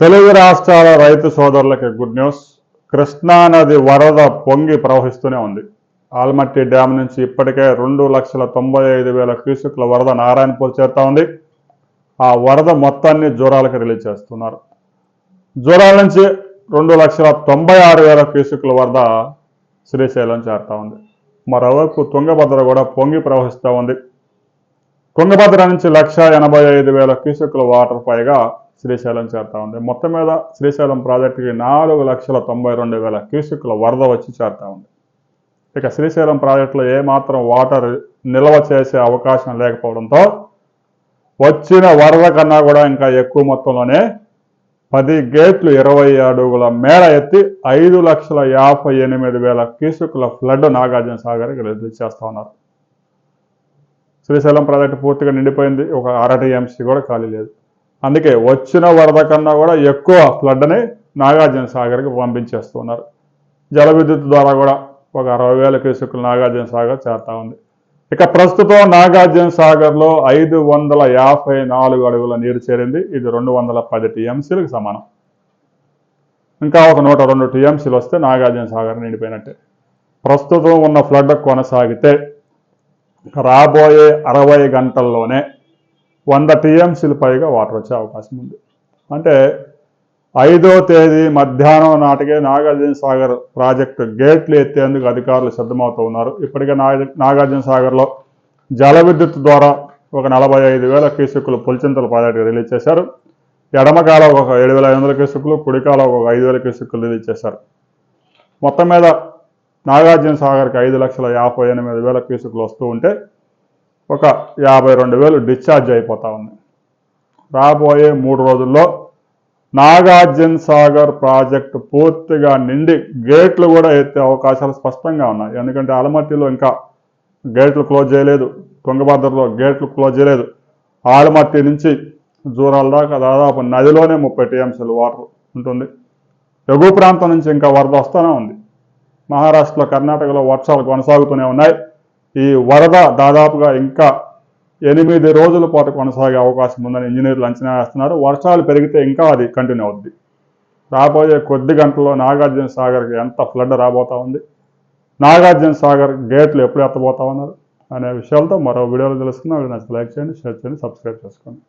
తెలుగు రాష్ట్రాల రైతు సోదరులకి గుడ్ న్యూస్. కృష్ణానది వరద పొంగి ప్రవహిస్తూనే ఉంది. ఆల్మట్టి డ్యామ్ నుంచి ఇప్పటికే రెండు లక్షల తొంభై ఐదు వేల క్యూసెక్ల వరద నారాయణపూర్ చేరుతా ఉంది. ఆ వరద మొత్తాన్ని జ్వరాలకు రిలీజ్ చేస్తున్నారు. జ్వరాల నుంచి రెండు లక్షల తొంభై ఆరు వేల క్యూసెక్ల వరద శ్రీశైలం చేరుతా ఉంది. మరోవైపు తుంగభద్ర కూడా పొంగి ప్రవహిస్తూ ఉంది. తుంగభద్ర నుంచి లక్ష ఎనభై ఐదు వేల క్యూసెక్ల వాటర్ పైగా శ్రీశైలం చేరుతా ఉంది. మొత్తం మీద శ్రీశైలం ప్రాజెక్టుకి నాలుగు లక్షల తొంభై రెండు వేల క్యూసెక్ల వరద వచ్చి చేరుతా ఉంది. ఇక శ్రీశైలం ప్రాజెక్టులో ఏమాత్రం వాటర్ నిల్వ చేసే అవకాశం లేకపోవడంతో వచ్చిన వరద కన్నా కూడా ఇంకా ఎక్కువ మొత్తంలోనే పది గేట్లు ఇరవై అడుగుల మేర ఎత్తి ఐదు లక్షల యాభై ఎనిమిది వేల క్యూసెక్ల ఫ్లడ్ నాగార్జున సాగర్కి రిలీజ్ చేస్తూ ఉన్నారు. శ్రీశైలం ప్రాజెక్టు పూర్తిగా నిండిపోయింది. ఒక అరటి ఎంసీ కూడా ఖాళీ లేదు. అందుకే వచ్చిన వరద కన్నా కూడా ఎక్కువ ఫ్లడ్ని నాగార్జున సాగర్కి పంపించేస్తున్నారు. జల విద్యుత్ ద్వారా కూడా ఒక అరవై వేల క్యూసెక్కులు నాగార్జున సాగర్ చేరుతా ఉంది. ఇక ప్రస్తుతం నాగార్జున సాగర్లో ఐదు వందల యాభై నాలుగు అడుగుల నీరు చేరింది. ఇది రెండు వందల పది టీఎంసీలకు సమానం. ఇంకా ఒక నూట రెండు టీఎంసీలు వస్తే నాగార్జున సాగర్ నిండిపోయినట్టే. ప్రస్తుతం ఉన్న ఫ్లడ్ కొనసాగితే రాబోయే అరవై గంటల్లోనే వంద టీఎంసీలు పైగా వాటర్ వచ్చే అవకాశం ఉంది. అంటే ఐదో తేదీ మధ్యాహ్నం నాటికే నాగార్జున సాగర్ ప్రాజెక్టు గేట్లు ఎత్తేందుకు అధికారులు సిద్ధమవుతూ ఉన్నారు. ఇప్పటికే నాగార్జున సాగర్లో జల విద్యుత్ ద్వారా ఒక నలభై ఐదు వేల కీసుకులు పులిచింతల ప్రాజెక్టు రిలీజ్ చేశారు. ఎడమకాల ఒక ఏడు వేల ఐదు వందల కీసుకులు కుడికాల ఒక ఐదు వేల కీసుకులు రిలీజ్ చేశారు. మొత్తం మీద నాగార్జున సాగర్కి ఐదు లక్షల యాభై ఎనిమిది వేల కీసుకులు వస్తూ ఉంటే ఒక యాభై రెండు వేలు డిశ్చార్జ్ అయిపోతా ఉంది. రాబోయే మూడు రోజుల్లో నాగార్జున సాగర్ ప్రాజెక్టు పూర్తిగా నిండి గేట్లు కూడా ఎత్తే అవకాశాలు స్పష్టంగా ఉన్నాయి. ఎందుకంటే ఆలమట్టిలో ఇంకా గేట్లు క్లోజ్ చేయలేదు. తుంగభద్రలో గేట్లు క్లోజ్ చేయలేదు. ఆలమట్టి నుంచి జూరాల దాకా దాదాపు నదిలోనే ముప్పై టీఎంసీలు వాటర్ ఉంటుంది. ఎగువ ప్రాంతం నుంచి ఇంకా వరద వస్తూనే ఉంది. మహారాష్ట్రలో కర్ణాటకలో వర్షాలు కొనసాగుతూనే ఉన్నాయి. ఈ వరద దాదాపుగా ఇంకా ఎనిమిది రోజుల పాటు కొనసాగే అవకాశం ఉందని ఇంజనీర్లు అంచనా వేస్తున్నారు. వర్షాలు పెరిగితే ఇంకా అది కంటిన్యూ అవుద్ది. రాబోయే కొద్ది గంటల్లో నాగార్జున సాగర్కి ఎంత ఫ్లడ్ రాబోతా ఉంది? నాగార్జున సాగర్ గేట్లు ఎప్పుడు ఎత్తబోతా ఉన్నారు? అనే విషయాలతో మరో వీడియోలో తెలుసుకుందాం. నచ్చితే లైక్ చేయండి షేర్ చేయండి సబ్స్క్రైబ్ చేసుకోండి.